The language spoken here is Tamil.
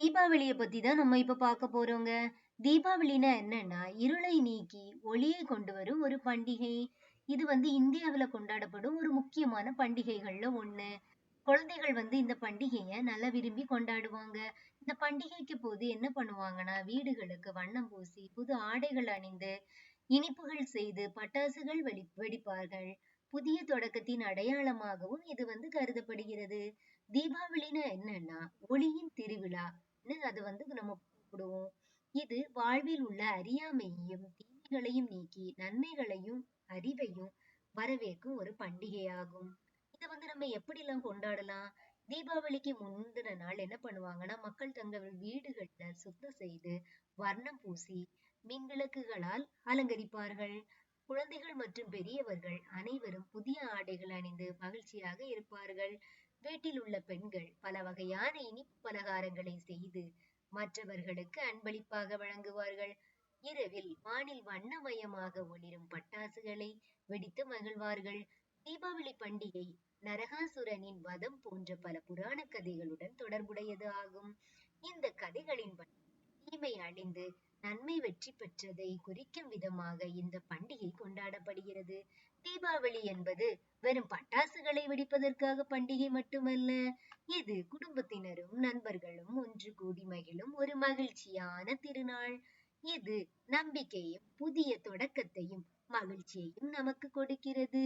தீபாவளிய பத்தி தான் நம்ம இப்ப பார்க்க போறோங்க. தீபாவளினா என்னன்னா, இருளை நீக்கி ஒளியை கொண்டு வரும் ஒரு பண்டிகை. இது வந்து இந்தியாவுல கொண்டாடப்படும் ஒரு முக்கியமான பண்டிகைகள்ல ஒண்ணு. குழந்தைகள் வந்து இந்த பண்டிகைய நல்லா விரும்பி கொண்டாடுவாங்க. இந்த பண்டிகைக்கு போது என்ன பண்ணுவாங்கன்னா, வீடுகளுக்கு வண்ணம் பூசி, புது ஆடைகள் அணிந்து, இனிப்புகள் செய்து, பட்டாசுகள் வெடி வெடிப்பார்கள். புதிய தொடக்கத்தின் அடையாளமாகவும் இது வந்து கருதப்படுகிறது. தீபாவளின்னா என்னன்னா, ஒளியின் திருவிழா. அப்படின்னு அது வந்து நம்ம கூப்பிடுவோம். இது வாழ்வில் உள்ள அறியாமையையும், தீமைகளையும் நீக்கி நன்மைகளையும், அறிவையும் வரவேற்கும் ஒரு பண்டிகையாகும். இதை வந்து நம்ம எப்படி எல்லாம் கொண்டாடலாம்? தீபாவளிக்கு முந்தின நாள் என்ன பண்ணுவாங்கன்னா, மக்கள் தங்கள் வீடுகள்ல சுத்தம் செய்து, வர்ணம் பூசி, மின்விளக்குகளால் அலங்கரிப்பார்கள். குழந்தைகள் மற்றும் பெரியவர்கள் அனைவரும் புதிய ஆடைகள் அணிந்து மகிழ்ச்சியாக இருப்பார்கள். வீட்டில் உள்ள பெண்கள் பல வகையான இனிப்பு பலகாரங்களை செய்து மற்றவர்களுக்கு அன்பளிப்பாக வழங்குவார்கள். இரவில் வானில் வண்ணமயமாக ஒளிரும் பட்டாசுகளை வெடித்து மகிழ்வார்கள். தீபாவளி பண்டிகை நரகாசுரனின் வதம் போன்ற பல புராண கதைகளுடன் தொடர்புடையது ஆகும். இந்த கதைகளின் தீமை அழிந்து நன்மை வெற்றி பெற்றதை குறிக்கும் விதமாக இந்த பண்டிகை கொண்டாடப்படுகிறது. தீபாவளி என்பது வெறும் பட்டாசுகளை வெடிப்பதற்காக பண்டிகை மட்டுமல்ல. இது குடும்பத்தினரும், நண்பர்களும் ஒன்று கூடி மகிழும் ஒரு மகிழ்ச்சியான திருநாள். இது நம்பிக்கையும், புதிய தொடக்கத்தையும், மகிழ்ச்சியையும் நமக்கு கொடுக்கிறது.